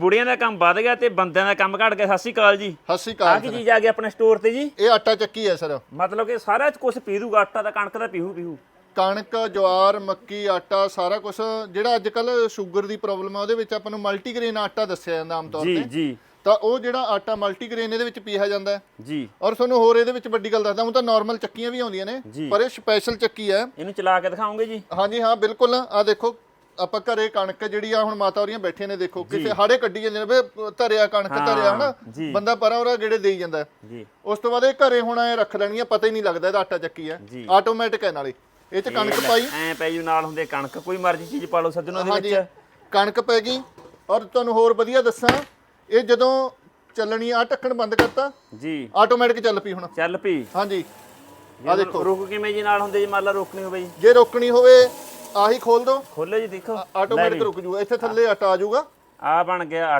ਬੁੜੀਆਂ ਦਾ ਕੰਮ ਵੱਧ ਗਿਆ ਤੇ ਬੰਦਿਆਂ ਦਾ ਕੰਮ ਘਟ ਗਿਆ। ਸਤਿ ਸ਼੍ਰੀ ਅਕਾਲ ਜੀ। ਸਤਿ ਸ਼੍ਰੀ ਆ ਅਕਾਲ ਕੀ ਸਰ। ਚੀਜ਼ ਆ ਗਈ ਆਪਣੇ ਸਟੋਰ ਤੇ ਜੀ? ਇਹ ਆਟਾ ਚੱਕੀ ਹੈ ਸਰ। ਮਤਲਬ ਕਿ ਸਾਰਾ ਕੁਝ ਪੀ ਦੂਗਾ ਆਟਾ ਦਾ ਕਣਕ ਦਾ ਪੀਹੂ ਪੀਹੂ। ਕਣਕ ਜਵਾਰ ਮੱਕੀ ਆਟਾ ਸਾਰਾ ਕੁਝ ਜਿਹੜਾ ਅੱਜ ਕੱਲ ਸ਼ੂਗਰ ਦੀ ਪ੍ਰੋਬਲਮ ਆ ਉਹਦੇ ਵਿੱਚ ਆਪਾਂ ਨੂੰ ਮਲਟੀਗ੍ਰੇਨ ਆਟਾ ਦੱਸਿਆ ਜਾਂਦਾ ਆਮ ਤੌਰ ਜੀ ਤੇ। ਜੀ। ਤਾਂ ਉਹ ਜਿਹੜਾ ਆਟਾ ਮਲਟੀਗ੍ਰੇਨ ਇਹਦੇ ਵਿੱਚ ਪੀਇਆ ਜਾਂਦਾ ਹੈ। ਜੀ। ਔਰ ਤੁਹਾਨੂੰ ਹੋਰ ਇਹਦੇ ਵਿੱਚ ਵੱਡੀ ਗੱਲ ਦੱਸਦਾ ਹੁਣ ਤਾਂ ਨਾਰਮਲ ਚੱਕੀਆਂ ਵੀ ਆਉਂਦੀਆਂ ਨੇ ਜੀ। ਪਰ ਇਹ ਸਪੈਸ਼ਲ ਚੱਕੀ ਹੈ। ਇਹਨੂੰ ਚਲਾ ਕੇ ਦਿਖਾਓਗੇ ਜੀ। ਹਾਂਜੀ ਹਾਂ ਬਿਲਕੁਲ। ਆ ਦੇਖੋ ਆਪਾਂ ਘਰੇ ਕਣਕ ਜਿਹੜੀ ਆ ਹੁਣ ਮਾਤਾ ਹੋਰੀਆਂ ਬੈਠੀਆਂ ਨੇ ਦੇਖੋ ਕਿਸੇ ਹਾੜੇ ਕੱਢੀ ਜਾਂਦੇ ਨੇ ਵੇ ਧਰਿਆ ਕਣਕ ਧਰਿਆ ਹਨਾ? ਜੀ। ਬੰਦਾ ਪਰਾਂ ਉਹਰਾ ਗੇੜੇ ਦੇਈ ਜਾਂਦਾ ਹੈ। ਜੀ। ਉਸ ਤੋਂ ਬਾਅਦ ਇਹ ਘਰੇ ਹੁਣ ਐ ਰੱਖ ਲੈਣੀਆਂ ਪਤਾ ਹੀ ਨਹੀਂ ਲੱਗਦਾ ਇਹਦਾ ਆਟਾ ਚੱਕੀ ਹੈ ਜੀ। ਆਟੋਮੈਟਿਕ ਹੈ ਨਾਲੇ। ਇਹ ਚ ਕਣਕ ਪਾਈ। ਐ ਪੈ ਜੂ ਨਾਲ ਹੁੰਦੇ ਕਣਕ। ਕੋਈ ਮਰਜ਼ੀ ਚੀਜ਼ ਪਾ ਲਓ ਸੱਜਣੋ ਦੇ ਹਾਂਜੀ। ਵਿੱਚ। ਕਣਕ ਪੈ ਗਈ। ਔਰ ਤੁਹਾਨੂੰ ਹੋਰ ਵਧੀਆ ਦੱਸਾਂ ਇਹ ਜਦੋਂ ਚੱਲਣੀ ਆ ਢੱਕਣ ਬੰਦ ਕਰਤਾ ਜੀ। ਆਟੋਮੈਟਿਕ ਚੱਲ ਪਈ ਹੁਣ। ਚੱਲ ਪੀ ਹਾਂਜੀ। ਆ ਦੇਖੋ। ਰੁਕ ਕਿਵੇਂ ਜੀ ਨਾਲ ਹੁੰਦੇ ਜੀ ਮੰਨ ਲਾ ਰੋਕਣੀ ਹੋਵੇ ਜੀ। ਜੇ ਰੋਕਣੀ ਹੋਵੇ ਆਹੀ ਖੋਲ ਦੋ। ਖੋਲੋ ਜੀ ਦੇਖੋ। ਆਟੋਮੈਟਿਕ ਰੁਕ ਜੂਗਾ। ਇੱਥੇ ਥੱਲੇ ਆਟਾ ਆ ਜਾਊਗਾ ਆ ਬਣ ਗਿਆ